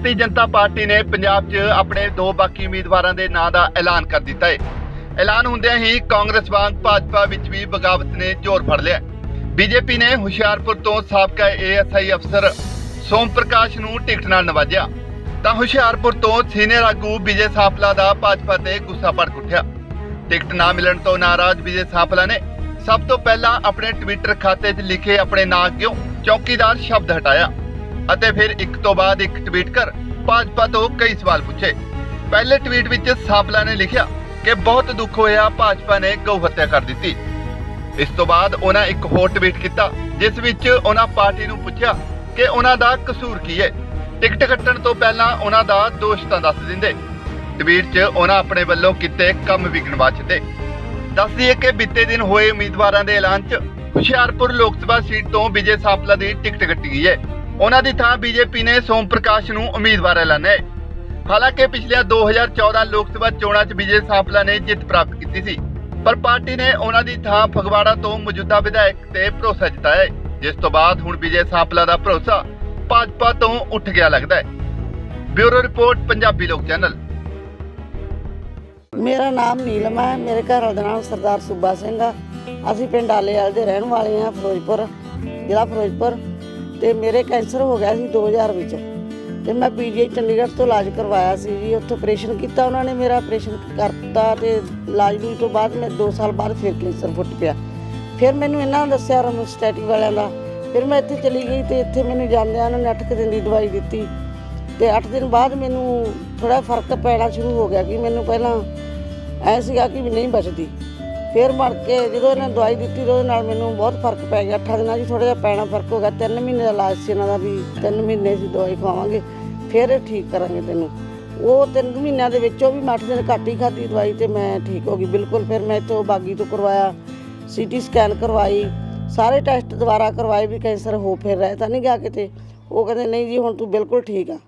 Bharatiya Janata party ਨੇ ਪੰਜਾਬ 'ਚ ਆਪਣੇ ਦੋ ਬਾਕੀ ਉਮੀਦਵਾਰਾਂ ਦੇ ਨਾਂ ਦਾ ਐਲਾਨ ਕਰ ਦਿੱਤਾ ਹੈ ਐਲਾਨ ਹੁੰਦਿਆਂ ਹੀ ਕਾਂਗਰਸ ਵਾਂਗ ਭਾਜਪਾ ਵਿੱਚ ਵੀ ਬਗਾਵਤ ਨੇ ਜ਼ੋਰ ਫੜ ਲਿਆ। ਬੀਜੇਪੀ ਨੇ ਹੁਸ਼ਿਆਰਪੁਰ ਤੋਂ ਸਾਬਕਾ ਏਐਸਆਈ ਅਫਸਰ ਸੋਮ ਪ੍ਰਕਾਸ਼ ਨੂੰ ਟਿਕਟ ਨਾਲ ਨਵਾਜਿਆ। ਤਾਂ ਹੁਸ਼ਿਆਰਪੁਰ ਤੋਂ ਸੀਨੀਅਰ ਆਗੂ ਵਿਜੇ ਸਾਂਪਲਾ ਦਾ ਭਾਜਪਾ ਤੇ ਗੁੱਸਾ ਭੜਕ ਉੱਠਿਆ। ਟਿਕਟ ਨਾ ਮਿਲਣ ਤੋਂ ਨਾਰਾਜ਼ ਵਿਜੇ ਸਾਂਪਲਾ ਨੇ ਸਭ ਤੋਂ ਪਹਿਲਾਂ ਆਪਣੇ ਟਵਿੱਟਰ ਖਾਤੇ 'ਚ ਲਿਖੇ ਆਪਣੇ ਨਾਂ ਕਿਉਂ ਚੌਕੀਦਾਰ ਸ਼ਬਦ ਹਟਾਇਆ। ਅਤੇ ਫਿਰ ਇੱਕ ਤੋਂ ਬਾਅਦ ਇੱਕ ਟਵੀਟ ਕਰ ਭਾਜਪਾ ਤੋਂ ਕਈ ਸਵਾਲ ਪੁੱਛੇ। ਪਹਿਲੇ ਟਵੀਟ ਵਿੱਚ ਸਾਂਪਲਾ ਨੇ ਲਿਖਿਆ ਕਿ ਬਹੁਤ ਦੁੱਖ ਹੋਇਆ, ਭਾਜਪਾ ਨੇ ਗਊ ਹੱਤਿਆ ਕਰ ਦਿੱਤੀ। ਇਸ ਤੋਂ ਬਾਅਦ ਉਹਨਾਂ ਇੱਕ ਹੋਰ ਟਵੀਟ ਕੀਤਾ, ਜਿਸ ਵਿੱਚ ਉਹਨਾਂ ਪਾਰਟੀ ਨੂੰ ਪੁੱਛਿਆ ਕਿ ਉਹਨਾਂ ਦਾ ਕਸੂਰ ਕੀ ਹੈ। ਟਿਕਟ ਕੱਟਣ ਤੋਂ ਪਹਿਲਾਂ ਉਹਨਾਂ ਦਾ ਦੋਸ਼ ਤਾਂ ਦੱਸ ਦਿੰਦੇ। ਟਵੀਟ 'ਚ ਉਹਨਾਂ ਆਪਣੇ ਵੱਲੋਂ ਕੀਤੇ ਕੰਮ ਵੀ ਗਿਣਵਾ ਦਿੱਤੇ ਦੱਸ ਦਈਏ ਕਿ ਬੀਤੇ ਦਿਨ ਹੋਏ ਉਮੀਦਵਾਰਾਂ ਦੇ ਐਲਾਨ 'ਚ ਹੁਸ਼ਿਆਰਪੁਰ ਲੋਕ ਸਭਾ ਸੀਟ ਤੋਂ ਵਿਜੇ ਸਾਂਪਲਾ ਦੀ ਟਿਕਟ ਕੱਟੀ ਗਈ ਹੈ। ਉਹਨਾਂ ਦੀ ਥਾਂ ਬੀਜੇਪੀ ਨੇ ਸੋਮ ਪ੍ਰਕਾਸ਼ ਨੂੰ ਉਮੀਦਵਾਰ ਐਲਾਨਿਆ ਹਾਲਾਂਕਿ ਪਿਛਲੀਆਂ 2014 ਲੋਕ ਸਭਾ ਚੋਣਾਂ 'ਚ ਵਿਜੇ ਸਾਂਪਲਾ ਨੇ ਜਿੱਤ ਪ੍ਰਾਪਤ ਕੀਤੀ ਸੀ। ਪਰ ਪਾਰਟੀ ਨੇ ਉਹਨਾਂ ਦੀ ਥਾਂ ਫਗਵਾੜਾ ਤੋਂ ਮੌਜੂਦਾ ਵਿਧਾਇਕ ਤੇ ਭਰੋਸਾ ਜਤਾਇਆ ਜਿਸ ਤੋਂ ਬਾਅਦ ਹੁਣ ਵਿਜੇ ਸਾਂਪਲਾ ਦਾ ਭਰੋਸਾ ਭਾਜਪਾ ਤੋਂ ਉੱਠ ਗਿਆ ਲੱਗਦਾ ਹੈ। ਬਿਊਰੋ ਰਿਪੋਰਟ, ਪੰਜਾਬੀ ਲੋਕ ਚੈਨਲ। ਮੇਰਾ ਨਾਮ ਨੀਲਮ ਹੈ, ਮੇਰੇ ਘਰ ਵਾਲੇ ਦਾ ਨਾਮ ਸਰਦਾਰ ਸੁੱਬਾ ਸਿੰਘ ਆ। ਅਸੀਂ ਪਿੰਡ ਆਲੇਵਾਲ ਦੇ ਰਹਿਣ ਵਾਲੇ ਆ ਫਿਰੋਜ਼ਪੁਰ, ਜ਼ਿਲ੍ਹਾ ਫਿਰੋਜ਼ਪੁਰ। ਤੇ ਮੇਰੇ ਕੈਂਸਰ ਹੋ ਗਿਆ ਸੀ 2000 ਵਿੱਚ। ਤੇ ਮੈਂ ਪੀਜੀਆਈ ਚੰਡੀਗੜ੍ਹ ਤੋਂ ਇਲਾਜ ਕਰਵਾਇਆ ਸੀ ਜੀ। ਉੱਥੇ ਆਪਰੇਸ਼ਨ ਕੀਤਾ ਉਹਨਾਂ ਨੇ, ਮੇਰਾ ਆਪਰੇਸ਼ਨ ਕਰਤਾ ਤੇ ਇਲਾਜ ਲੂਜ ਤੋਂ ਬਾਅਦ ਮੈਂ 2 ਸਾਲ ਬਾਅਦ ਫਿਰ ਕੈਂਸਰ ਫੁੱਟ ਪਿਆ। ਫਿਰ ਮੈਨੂੰ ਇਹਨਾਂ ਨੇ ਦੱਸਿਆ ਰਮੋਸਟੈਟਿਕ ਵਾਲਿਆਂ ਦਾ। ਫਿਰ ਮੈਂ ਇੱਥੇ ਚਲੀ ਗਈ ਤੇ ਇੱਥੇ ਮੈਨੂੰ ਜਾਂਦਿਆਂ ਉਹਨਾਂ ਨੇ 8 ਕੁ ਦਿਨ ਦੀ ਦਵਾਈ ਦਿੱਤੀ। ਤੇ 8 ਦਿਨ ਬਾਅਦ ਮੈਨੂੰ ਥੋੜਾ ਫ਼ਰਕ ਪੈਣਾ ਸ਼ੁਰੂ ਹੋ ਗਿਆ ਕਿ ਮੈਨੂੰ ਪਹਿਲਾਂ ਐ ਸੀਗਾ ਕਿ ਵੀ ਨਹੀਂ ਬਚਦੀ। ਫਿਰ ਬਣ ਕੇ ਜਦੋਂ ਇਹਨਾਂ ਦਵਾਈ ਦਿੱਤੀ ਤਾਂ ਉਹਦੇ ਨਾਲ ਮੈਨੂੰ ਬਹੁਤ ਫ਼ਰਕ ਪੈ ਗਿਆ। 8 ਦਿਨਾਂ 'ਚ ਥੋੜਾ ਜਿਹਾ ਪੈਣਾ ਫ਼ਰਕ ਹੋ ਗਿਆ। 3 ਮਹੀਨੇ ਦਾ ਇਲਾਜ ਸੀ ਇਹਨਾਂ ਦਾ ਵੀ 3 ਮਹੀਨੇ ਦੀ ਦਵਾਈ ਖਵਾਵਾਂਗੇ। ਫਿਰ ਠੀਕ ਕਰਾਂਗੇ ਤੈਨੂੰ। ਉਹ 3 ਮਹੀਨਿਆਂ ਦੇ ਵਿੱਚੋਂ ਵੀ ਮੈਂ 8 ਦਿਨ ਘੱਟ ਹੀ ਖਾਧੀ ਦਵਾਈ ਤੇ ਮੈਂ ਠੀਕ ਹੋ ਗਈ। ਬਿਲਕੁਲ ਫਿਰ ਮੈਂ ਇੱਥੋਂ ਬਾਗੀ ਤੋਂ ਕਰਵਾਇਆ, ਸੀਟੀ ਸਕੈਨ ਕਰਵਾਈ, ਸਾਰੇ ਟੈਸਟ ਦੁਬਾਰਾ ਕਰਵਾਏ ਵੀ ਕੈਂਸਰ ਹੋ ਫਿਰ ਰਿਹਾ ਤਾਂ ਨਹੀਂ ਗਿਆ ਕਿਤੇ। ਉਹ ਕਹਿੰਦੇ, ਨਹੀਂ ਜੀ, ਹੁਣ ਤੂੰ ਬਿਲਕੁਲ ਠੀਕ ਆ।